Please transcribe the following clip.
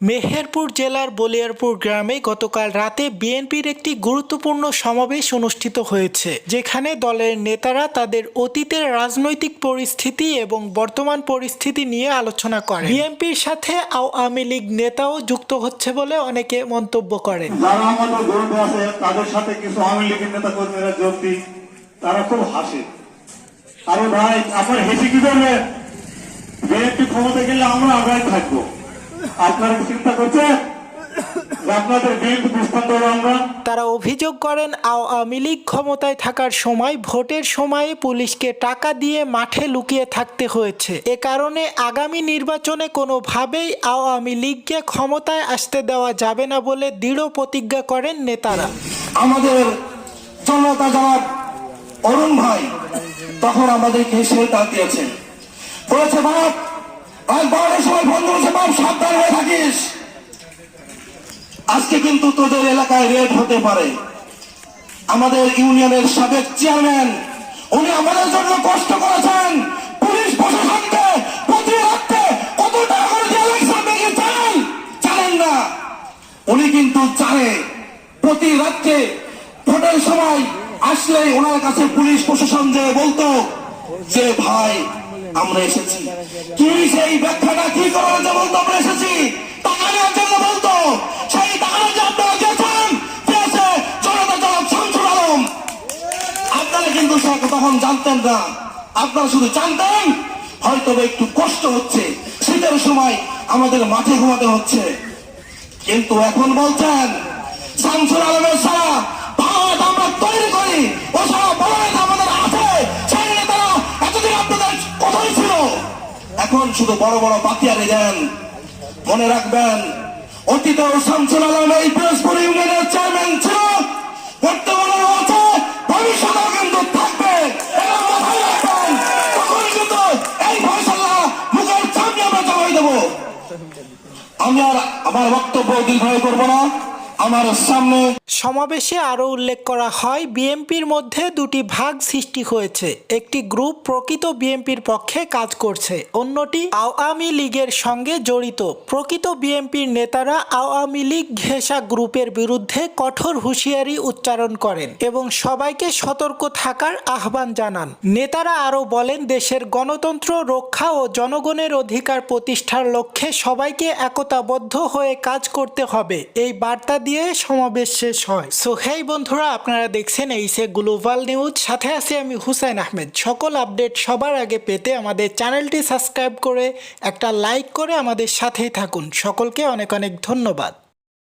মেহেরপুর জেলার বলিয়ারপুর গ্রামে গতকাল রাতে বিএনপির একটি গুরুত্বপূর্ণ সমাবেশ অনুষ্ঠিত হয়েছে, যেখানে দলের নেতারা তাদের অতীতের রাজনৈতিক পরিস্থিতি এবং বর্তমান পরিস্থিতি নিয়ে আলোচনা করেন। বিএনপির সাথে আওয়ামী লীগ নেতাও যুক্ত হচ্ছে বলে অনেকে মন্তব্য করেন। তাদের সাথে কিছু আওয়ামী লীগের নেতা কর্মীরা যোগ তারা খুব হাসে। আরে ভাই, আপনার হেসে কি করবেন বিএনপি ক্ষমতা গেলে আমরা আমরাই থাকব। আপনারা চিন্তা করছেন? তারা অভিযোগ করেন আওয়ামী লীগ ক্ষমতায় থাকার সময় ভোটের সময়ে পুলিশকে টাকা দিয়ে মাঠে লুকিয়ে থাকতে হয়েছে। এ কারণে আগামী নির্বাচনে কোনোভাবেই আওয়ামী লীগকে ক্ষমতায় আসতে দেওয়া যাবে না বলে দৃঢ় প্রতিজ্ঞা করেন নেতারা। আমাদের জনতা অরুণ ভাই তখন আমাদেরকে সে ডাক দিয়েছে বলেছে বাপ বাপ সাবধান হয়ে থাকিস। আজকে কিন্তু তোদের এলাকায় রেড হতে পারে। আমাদের ইউনিয়নের সাবেক চেয়ারম্যান, উনি আমাদের জন্য কষ্ট করেছেন। পুলিশ প্রশাসনকে কত টাকা করে দিয়ে জানেন? জানেন না। উনি কিন্তু জানে। প্রতি রাত্রে ভোটের সময় আসলে ওনার কাছে পুলিশ প্রশাসন যে বলতো যে, ভাই, আমরা এসেছি। কি সেই ব্যাখ্যাটা কি করার জন্য আমরা এসেছি। নেওয়ার জন্য বলতো? সেই দিয়েছেন দিয়েছে জনতা আপনারা কিন্তু তখন জানতেন না। আপনারা শুধু জানতেন, হয়তো একটু কষ্ট হচ্ছে। শীতের সময় আমাদের মাঠে ঘুমাতে হচ্ছে। কিন্তু এখন বলছেন শামসুল এখন শুধু বড় বড় বাতিয়ারে দেন। মনে রাখবেন অতীতেও শামসুল আলম এই পিরোজপুর ইউনিয়নের চেয়ারম্যান ছিল। বর্তমানে আছে ভবিষ্যতেও কিন্তু থাকবে। আমি আর আমার বক্তব্য দীর্ঘায়ু করব না। আমার সামনে সমাবেশে আরও উল্লেখ করা হয়, বিএনপির মধ্যে দুটি ভাগ সৃষ্টি হয়েছে। একটি গ্রুপ প্রকৃত বিএনপির পক্ষে কাজ করছে, অন্যটি আওয়ামী লীগের সঙ্গে জড়িত। প্রকৃত বিএনপির নেতারা আওয়ামী লীগ ঘেঁষা গ্রুপের বিরুদ্ধে কঠোর হুঁশিয়ারি উচ্চারণ করেন এবং সবাইকে সতর্ক থাকার আহ্বান জানান। নেতারা আরও বলেন, দেশের গণতন্ত্র, রক্ষা ও জনগণের অধিকার প্রতিষ্ঠার লক্ষ্যে সবাইকে একতাবদ্ধ হয়ে কাজ করতে হবে। এই বার্তা দিয়ে সমাবেশ শেষ হয়। সো হেই বন্ধুরা, আপনারা দেখছেন এই সে গ্লোবাল নিউজ সাথে আছি আমি হুসাইন আহমেদ। সকল আপডেট সবার আগে পেতে আমাদের চ্যানেলটি সাবস্ক্রাইব করে, একটা লাইক করে আমাদের সাথেই থাকুন। সকলকে অনেক অনেক ধন্যবাদ।